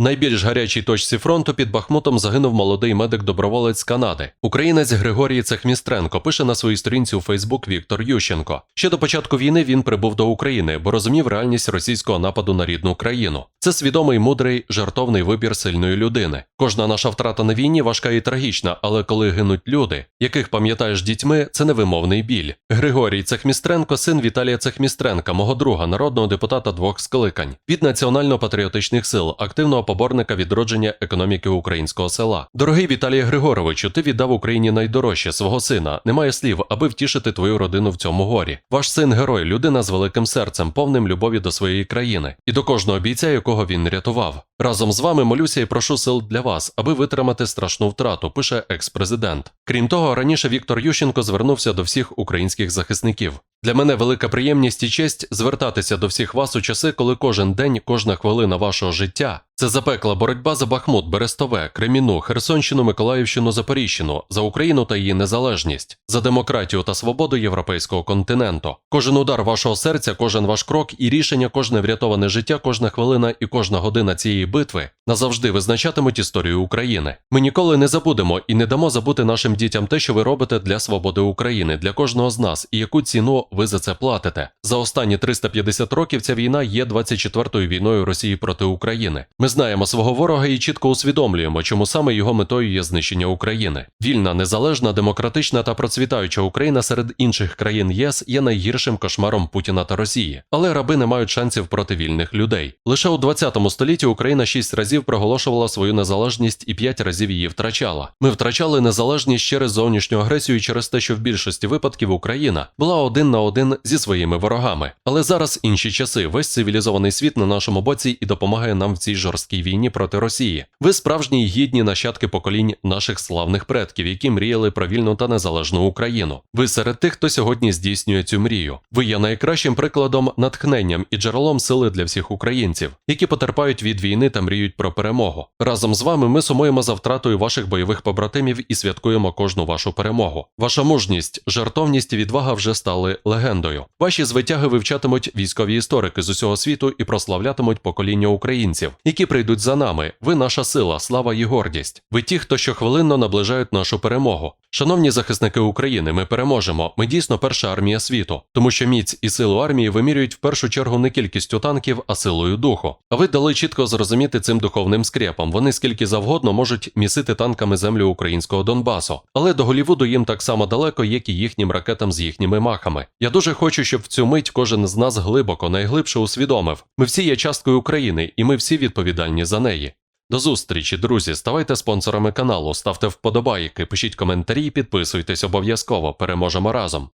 Найбільш гарячій точці фронту під Бахмутом загинув молодий медик-доброволець Канади. Українець Григорій Цехмістренко пише на своїй сторінці у Фейсбук Віктор Ющенко. Ще до початку війни він прибув до України, бо розумів реальність російського нападу на рідну країну. Це свідомий, мудрий, жартовний вибір сильної людини. Кожна наша втрата на війні важка і трагічна, але коли гинуть люди, яких пам'ятаєш дітьми, це невимовний біль. Григорій Цехмістренко, син Віталія Цехмістренка, мого друга, народного депутата двох скликань, від національно-патріотичних сил, активного поборника відродження економіки українського села. Дорогий Віталій Григоровичу, ти віддав Україні найдорожче свого сина. Немає слів, аби втішити твою родину в цьому горі. Ваш син герой, людина з великим серцем, повним любові до своєї країни і до кожного бійця, якого він рятував. Разом з вами молюся і прошу сил для вас, аби витримати страшну втрату, пише екс-президент. Крім того, раніше Віктор Ющенко звернувся до всіх українських захисників. Для мене велика приємність і честь звертатися до всіх вас у часи, коли кожен день, кожна хвилина вашого життя це запекла боротьба за Бахмут, Берестове, Креміну, Херсонщину, Миколаївщину, Запоріжжину, за Україну та її незалежність, за демократію та свободу європейського континенту. Кожен удар вашого серця, кожен ваш крок і рішення, кожне врятоване життя, кожна хвилина і кожна година цієї битви назавжди визначатимуть історію України. Ми ніколи не забудемо і не дамо забути нашим дітям те, що ви робите для свободи України, для кожного з нас, і яку ціну ви за це платите. За останні 350 років ця війна є 24-ю війною Росії проти України. Ми знаємо свого ворога і чітко усвідомлюємо, чому саме його метою є знищення України. Вільна, незалежна, демократична та процвітаюча Україна серед інших країн ЄС є найгіршим кошмаром Путіна та Росії, але раби не мають шансів проти вільних людей. Лише у 20 столітті Україна шість разів проголошувала свою незалежність і п'ять разів її втрачала. Ми втрачали незалежність через зовнішню агресію і через те, що в більшості випадків Україна була один на один зі своїми ворогами. Але зараз інші часи. Весь цивілізований світ на нашому боці і допомагає нам в цій жорсткій війні проти Росії. Ви справжні й гідні нащадки поколінь наших славних предків, які мріяли про вільну та незалежну Україну. Ви серед тих, хто сьогодні здійснює цю мрію. Ви є найкращим прикладом, натхненням і джерелом сили для всіх українців, які потерпають від війни та мріють про перемогу. Разом з вами ми сумуємо за втратою ваших бойових побратимів і святкуємо кожну вашу перемогу. Ваша мужність, жартовність і відвага вже стали легендою. Ваші звитяги вивчатимуть військові історики з усього світу і прославлятимуть покоління українців, які прийдуть за нами. Ви наша сила, слава і гордість. Ви ті, хто щохвилинно наближають нашу перемогу. Шановні захисники України, ми переможемо. Ми дійсно перша армія світу, тому що міць і силу армії вимірюють в першу чергу не кількістю танків, а силою духу. А ви дали чітко зрозуміти цим духовним скрепам. Вони скільки завгодно можуть місити танками землю українського Донбасу, але до Голівуду їм так само далеко, як і їхнім ракетам з їхніми махами. Я дуже хочу, щоб в цю мить кожен з нас глибоко, найглибше усвідомив. Ми всі є часткою України, і ми всі відповідальні за неї. До зустрічі, друзі. Ставайте спонсорами каналу, ставте вподобайки, пишіть коментарі, підписуйтесь обов'язково. Переможемо разом.